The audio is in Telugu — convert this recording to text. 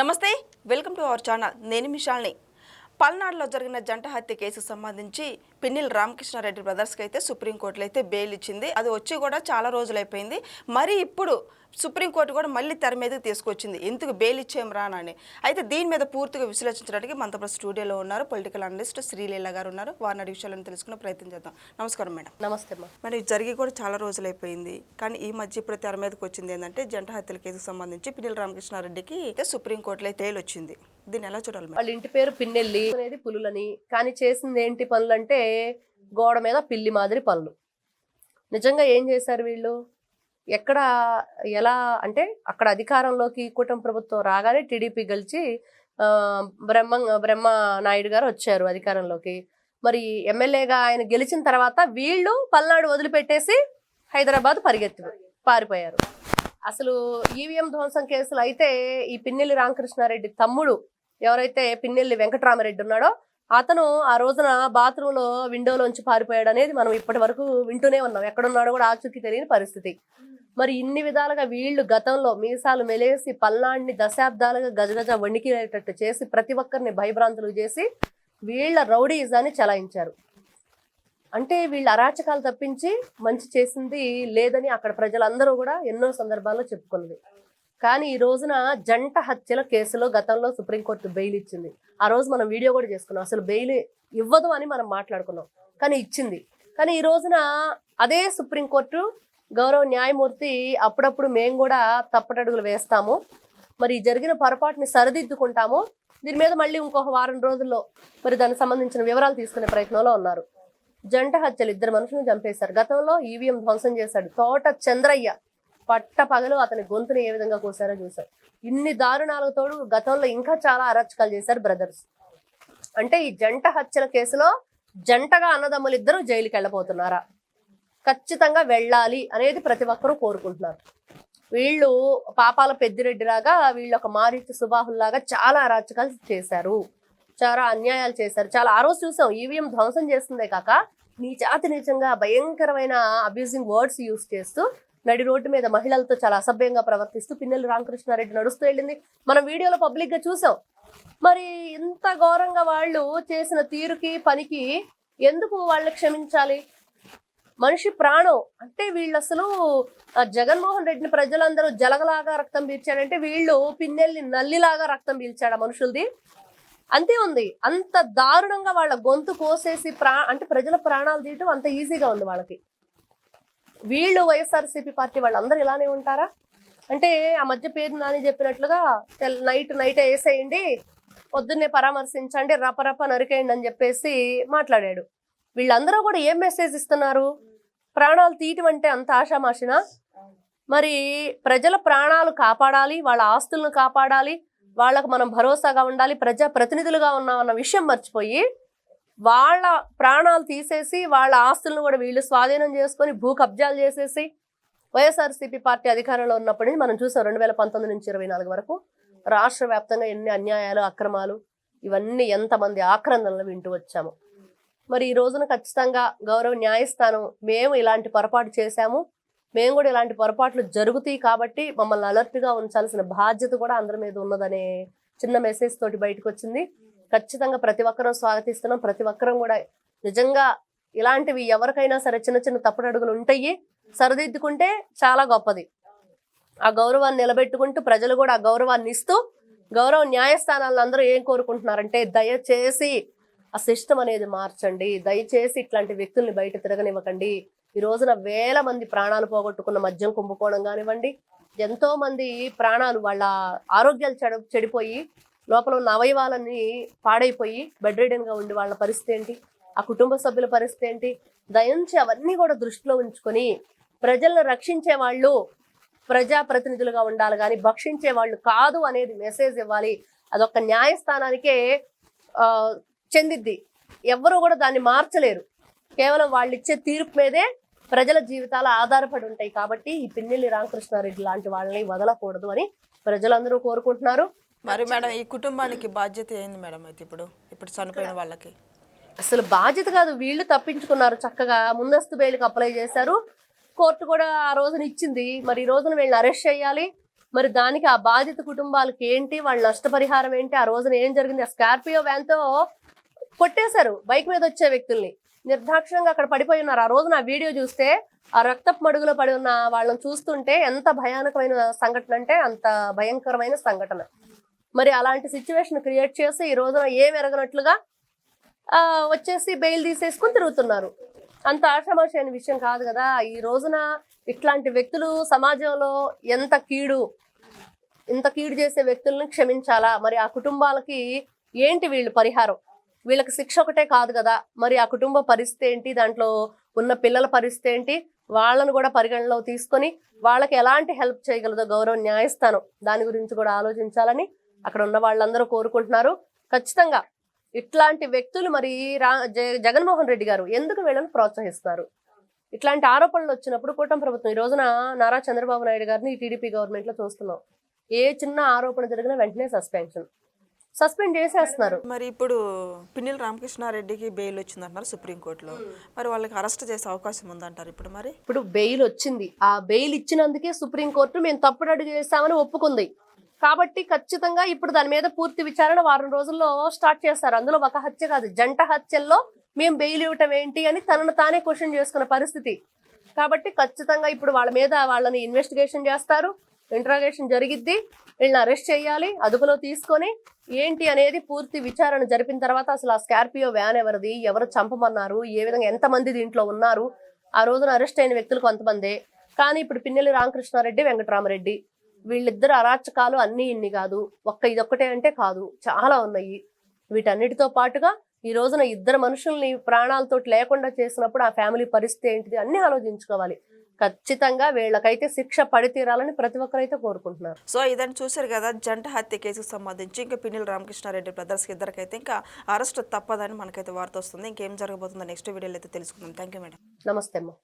నమస్తే వెల్కమ్ టు అవర్ ఛానల్. నేను మిషాల్ని పల్నాడులో జరిగిన జంట హత్య కేసు సంబంధించి పిన్నిల్ రామకృష్ణారెడ్డి బ్రదర్స్కి అయితే సుప్రీంకోర్టులో అయితే బెయిల్ ఇచ్చింది. అది వచ్చి కూడా చాలా రోజులైపోయింది. మరి ఇప్పుడు సుప్రీంకోర్టు కూడా మళ్ళీ తెర మీదకి తీసుకొచ్చింది. ఎందుకు బెయిల్ ఇచ్చేం రానని అయితే దీని మీద పూర్తిగా విశ్లేషించడానికి మనతో స్టూడియోలో ఉన్నారు పొలిటికల్ అనలిస్ట్ శ్రీలీల గారు ఉన్నారు. వారిని అడిగి విషయాలను తెలుసుకునే ప్రయత్నం చేద్దాం. నమస్కారం మేడం. నమస్తే మరి ఇది జరిగి కూడా చాలా రోజులైపోయింది. కానీ ఈ మధ్య ఇప్పుడు తెర మీదకి వచ్చింది ఏంటంటే జంట హత్యల కేసుకు సంబంధించి పినిల్ రామకృష్ణారెడ్డికి అయితే సుప్రీంకోర్టులో తేలి వచ్చింది. దీన్ని ఎలా చూడాలి వాళ్ళ ఇంటి పేరు పిన్నెల్లి అనేది పులులని. కానీ చేసింది ఏంటి పనులు అంటే గోడ మీద పిల్లి మాదిరి పనులు. నిజంగా ఏం చేశారు వీళ్ళు? ఎక్కడ ఎలా అంటే అక్కడ అధికారంలోకి కూటమి ప్రభుత్వం రాగానే టీడీపీ గెలిచి బ్రహ్మ బ్రహ్మ నాయుడు గారు వచ్చారు అధికారంలోకి. మరి ఎమ్మెల్యేగా ఆయన గెలిచిన తర్వాత వీళ్ళు పల్నాడు వదిలిపెట్టేసి హైదరాబాద్ పరిగెత్తి పారిపోయారు. అసలు ఈవీఎం ధ్వంసం కేసులు అయితే ఈ పిన్నెల్లి రామకృష్ణారెడ్డి తమ్ముడు ఎవరైతే పిన్నెల్లి వెంకటరామరెడ్డి ఉన్నాడో అతను ఆ రోజున బాత్రూంలో విండోలోంచి పారిపోయాడు అనేది మనం ఇప్పటి వరకు వింటూనే ఉన్నాం. ఎక్కడున్నాడో కూడా ఆచూకీ తెలియని పరిస్థితి. మరి ఇన్ని విధాలుగా వీళ్ళు గతంలో మీసాలు మెలేసి పల్నాడిని దశాబ్దాలుగా గజగజ వణికిరేటట్టు చేసి ప్రతి ఒక్కరిని భయభ్రాంతులు చేసి వీళ్ళ రౌడీజాన్ని చలాయించారు. అంటే వీళ్ళ అరాచకాలు తప్పించి మంచి చేసింది లేదని అక్కడ ప్రజలందరూ కూడా ఎన్నో సందర్భాల్లో చెప్పుకున్నది. కానీ ఈ రోజున జంట హత్యల కేసులో గతంలో సుప్రీంకోర్టు బెయిల్ ఇచ్చింది. ఆ రోజు మనం వీడియో కూడా చేసుకున్నాం. అసలు బెయిల్ ఇవ్వదు అని మనం మాట్లాడుకున్నాం. కానీ ఇచ్చింది. కానీ ఈ రోజున అదే సుప్రీంకోర్టు గౌరవ న్యాయమూర్తి అప్పుడప్పుడు మేము కూడా తప్పటడుగులు వేస్తాము. మరి జరిగిన పొరపాటుని సరిదిద్దుకుంటాము. దీని మీద మళ్ళీ ఇంకొక వారం రోజుల్లో మరి దానికి సంబంధించిన వివరాలు తీసుకునే ప్రయత్నంలో ఉన్నారు. జంట హత్యలు ఇద్దరు మనుషులను చంపేశారు. గతంలో ఈవీఎం ధ్వంసం చేశాడు తోట చంద్రయ్య. పట్ట పగలు అతని గొంతుని ఏ విధంగా కోసారో చూశారు ఇన్ని దారుణాలకు తోడు గతంలో ఇంకా చాలా అరాచకాలు చేశారు బ్రదర్స్. అంటే ఈ జంట హత్యల కేసులో జంటగా అన్నదమ్ములు ఇద్దరు జైలుకి వెళ్ళబోతున్నారా? ఖచ్చితంగా వెళ్ళాలి అనేది ప్రతి ఒక్కరూ కోరుకుంటున్నారు. వీళ్ళు పాపాల పెద్దిరెడ్డిలాగా వీళ్ళు ఒక మారిచి సుబాహుల్లాగా చాలా అరాచకాలు చేశారు. చాలా అన్యాయాలు చేశారు. చాలా ఆ రోజు చూసాం ఈవీఎం ధ్వంసం చేస్తుందే కాక నీచాతి నిజంగా భయంకరమైన అబ్యూజింగ్ వర్డ్స్ యూస్ చేస్తూ నడి రోడ్డు మీద మహిళలతో చాలా అసభ్యంగా ప్రవర్తిస్తూ పిన్నెలు రామకృష్ణారెడ్డి నడుస్తూ వెళ్ళింది. మనం వీడియోలో పబ్లిక్గా చూసాం. మరి ఇంత ఘోరంగా వాళ్ళు చేసిన తీరుకి పనికి ఎందుకు వాళ్ళు క్షమించాలి? మనిషి ప్రాణం. అంటే వీళ్ళు అసలు జగన్మోహన్ రెడ్డిని ప్రజలందరూ జలగలాగా రక్తం పీల్చాడంటే వీళ్ళు పిన్నెల్ని నల్లిలాగా రక్తం పీల్చాడు మనుషులది. అంతే ఉంది. అంత దారుణంగా వాళ్ళ గొంతు కోసేసి ప్రా అంటే ప్రజల ప్రాణాలు తీయటం అంత ఈజీగా ఉంది వాళ్ళకి. వీళ్ళు వైఎస్ఆర్సీపీ పార్టీ వాళ్ళందరూ ఇలానే ఉంటారా? అంటే ఆ మధ్య పేరు నాని చెప్పినట్లుగా నైట్ నైట్ వేసేయండి పొద్దున్నే పరామర్శించండి రపరప నరికేయండి అని చెప్పేసి మాట్లాడాడు. వీళ్ళందరూ కూడా ఏం మెసేజ్ ఇస్తున్నారు? ప్రాణాలు తీయటం అంటే అంత ఆషామాషినా? మరి ప్రజల ప్రాణాలు కాపాడాలి వాళ్ళ ఆస్తులను కాపాడాలి వాళ్ళకు మనం భరోసాగా ఉండాలి ప్రజా ప్రతినిధులుగా ఉన్నామన్న విషయం మర్చిపోయి వాళ్ళ ప్రాణాలు తీసేసి వాళ్ళ ఆస్తులను కూడా వీళ్ళు స్వాధీనం చేసుకొని భూ కబ్జాలు చేసేసి వైఎస్ఆర్సీపీ పార్టీ అధికారంలో ఉన్నప్పటి నుంచి మనం చూసాం రెండు వేల పంతొమ్మిది నుంచి ఇరవై నాలుగు వరకు రాష్ట్ర వ్యాప్తంగా ఎన్ని అన్యాయాలు అక్రమాలు ఇవన్నీ ఎంతమంది ఆక్రందనలు వింటూ వచ్చాము. మరి ఈ రోజున ఖచ్చితంగా గౌరవ న్యాయస్థానం మేము ఇలాంటి పొరపాటు చేశాము. మేము కూడా ఇలాంటి పొరపాట్లు జరుగుతాయి కాబట్టి మమ్మల్ని అలర్ట్గా ఉంచాల్సిన బాధ్యత కూడా అందరి మీద ఉన్నదనే చిన్న మెసేజ్ తోటి బయటకు వచ్చింది. ఖచ్చితంగా ప్రతి ఒక్కరూ స్వాగతిస్తున్నాం. ప్రతి ఒక్కరం కూడా నిజంగా ఇలాంటివి ఎవరికైనా సరే చిన్న చిన్న తప్పుడు అడుగులు ఉంటాయి సరిదిద్దుకుంటే చాలా గొప్పది. ఆ గౌరవాన్ని నిలబెట్టుకుంటూ ప్రజలు కూడా ఆ గౌరవాన్ని ఇస్తూ గౌరవ న్యాయస్థానాలను అందరూ ఏం కోరుకుంటున్నారంటే దయచేసి ఆ సిస్టమ్ అనేది మార్చండి. దయచేసి ఇట్లాంటి వ్యక్తుల్ని బయట తిరగనివ్వకండి. ఈ రోజున వేల మంది ప్రాణాలు పోగొట్టుకున్న మద్యం కుంభకోణం కానివ్వండి ఎంతో మంది ప్రాణాలు వాళ్ళ ఆరోగ్యాలు చెడ చెడిపోయి లోపల ఉన్న అవయవాలన్నీ పాడైపోయి బెడ్గా ఉండి వాళ్ళ పరిస్థితి ఏంటి? ఆ కుటుంబ సభ్యుల పరిస్థితి ఏంటి? దయించి అవన్నీ కూడా దృష్టిలో ఉంచుకొని ప్రజలను రక్షించే వాళ్ళు ప్రజాప్రతినిధులుగా ఉండాలి కానీ భక్షించే వాళ్ళు కాదు అనేది మెసేజ్ ఇవ్వాలి. అదొక న్యాయస్థానానికే చెందిద్ది. ఎవరు కూడా దాన్ని మార్చలేరు. కేవలం వాళ్ళు ఇచ్చే తీర్పు మీదే ప్రజల జీవితాలు ఆధారపడి ఉంటాయి కాబట్టి ఈ పిన్నెల్లి రామకృష్ణారెడ్డి లాంటి వాళ్ళని వదలకూడదు అని ప్రజలందరూ కోరుకుంటున్నారు. మరి మేడం ఈ కుటుంబానికి బాధ్యత ఏంది మేడం అయితే ఇప్పుడు? ఇప్పుడు చనిపోయిన వాళ్ళకి. అసలు బాధ్యత కాదు వీళ్ళు తప్పించుకున్నారు చక్కగా. ముందస్తు బెయిల్కి అప్లై చేశారు. కోర్టు కూడా ఆ రోజున ఇచ్చింది. మరి ఈ రోజున వీళ్ళని అరెస్ట్ చేయాలి. మరి దానికి ఆ బాధిత కుటుంబాలకి ఏంటి వాళ్ళ నష్టపరిహారం ఏంటి ఆ రోజున ఏం జరిగింది? ఆ స్కార్పియో వ్యాన్తో కొట్టేశారు. బైక్ మీద వచ్చే వ్యక్తుల్ని. నిర్దాక్షిణంగా అక్కడ పడిపోయి ఉన్నారు. ఆ రోజున ఆ వీడియో చూస్తే ఆ రక్తపు మడుగులో పడి ఉన్న వాళ్ళని చూస్తుంటే ఎంత భయానకమైన సంఘటన అంటే అంత భయంకరమైన సంఘటన. మరి అలాంటి సిచ్యువేషన్ క్రియేట్ చేసి ఈ రోజున ఏం ఎరగనట్లుగా వచ్చేసి బెయిల్ తీసేసుకుని తిరుగుతున్నారు. అంత ఆషామాషి అనే విషయం కాదు కదా. ఈ రోజున ఇట్లాంటి వ్యక్తులు సమాజంలో ఎంత కీడు ఇంత కీడు చేసే వ్యక్తులను క్షమించాలా? మరి ఆ కుటుంబాలకి ఏంటి వీళ్ళు పరిహారం? వీళ్ళకి శిక్ష ఒకటే కాదు కదా. మరి ఆ కుటుంబ పరిస్థితి ఏంటి? దాంట్లో ఉన్న పిల్లల పరిస్థితి ఏంటి? వాళ్ళను కూడా పరిగణలో తీసుకొని వాళ్ళకి ఎలాంటి హెల్ప్ చేయగలదో గౌరవ న్యాయస్థానం దాని గురించి కూడా ఆలోచించాలని అక్కడ ఉన్న వాళ్ళందరూ కోరుకుంటున్నారు. ఖచ్చితంగా ఇట్లాంటి వ్యక్తులు మరి రా జగన్మోహన్ రెడ్డి గారు ఎందుకు వీళ్ళని ప్రోత్సహిస్తున్నారు? ఇట్లాంటి ఆరోపణలు వచ్చినప్పుడు కూటమి ప్రభుత్వం ఈ రోజున నారా చంద్రబాబు నాయుడు గారిని టీడీపీ గవర్నమెంట్లో చూస్తున్నాం. ఏ చిన్న ఆరోపణ జరిగినా వెంటనే సస్పెన్షన్. సస్పెండ్ చేసేస్తున్నారు. మరి ఇప్పుడు పిన్నెల రామకృష్ణారెడ్డికి బెయిల్ వచ్చిందంటున్నారు సుప్రీంకోర్టులో. మరి వాళ్ళకి అరెస్ట్ చేసే అవకాశం ఉందంటారు ఇప్పుడు మరి? ఇప్పుడు బెయిల్ వచ్చింది. ఆ బెయిల్ ఇచ్చినందుకే సుప్రీంకోర్టు మేము తప్పుడు అడుగు చేశామని ఒప్పుకుంది. కాబట్టి ఖచ్చితంగా ఇప్పుడు దాని మీద పూర్తి విచారణ వారం రోజుల్లో స్టార్ట్ చేస్తారు. అందులో ఒక హత్య కాదు జంట హత్యల్లో మేము బెయిల్ ఇవ్వటం ఏంటి అని తనను తానే క్వశ్చన్ చేసుకున్న పరిస్థితి. కాబట్టి ఖచ్చితంగా ఇప్పుడు వాళ్ళ మీద వాళ్ళని ఇన్వెస్టిగేషన్ చేస్తారు. ఇంట్రాగేషన్ జరిగిద్ది. వీళ్ళని అరెస్ట్ చేయాలి. అదుపులో తీసుకొని ఏంటి అనేది పూర్తి విచారణ జరిపిన తర్వాత అసలు ఆ స్కార్పియో వ్యాన్ ఎవరిది? ఎవరు చంపమన్నారు? ఏ విధంగా ఎంతమంది దీంట్లో ఉన్నారు? ఆ రోజున అరెస్ట్ అయిన వ్యక్తులు కొంతమందే. కానీ ఇప్పుడు పిన్నెల్లి రామకృష్ణారెడ్డి వెంకటరామరెడ్డి వీళ్ళిద్దరు అరాచకాలు అన్ని ఇన్ని కాదు. ఒక్క ఇదొక్కటే అంటే కాదు. చాలా ఉన్నాయి. వీటన్నిటితో పాటుగా ఈ రోజున ఇద్దరు మనుషుల్ని ప్రాణాలతో లేకుండా చేసినప్పుడు ఆ ఫ్యామిలీ పరిస్థితి ఏంటిది అన్ని ఆలోచించుకోవాలి. ఖచ్చితంగా వీళ్ళకైతే శిక్ష పడి తీరాలని ప్రతి ఒక్కరైతే కోరుకుంటున్నారు. సో ఇదని చూశారు కదా జంట హత్య కేసుకు సంబంధించి ఇంకా పిన్నెల రామకృష్ణారెడ్డి బ్రదర్స్కి ఇద్దరికైతే ఇంకా అరెస్ట్ తప్పదని మనకైతే వార్త వస్తుంది. ఇంకేం జరగబోతుందో నెక్స్ట్ వీడియోలో అయితే తెలుసుకుందాం. Thank you madam. నమస్తే అమ్మ.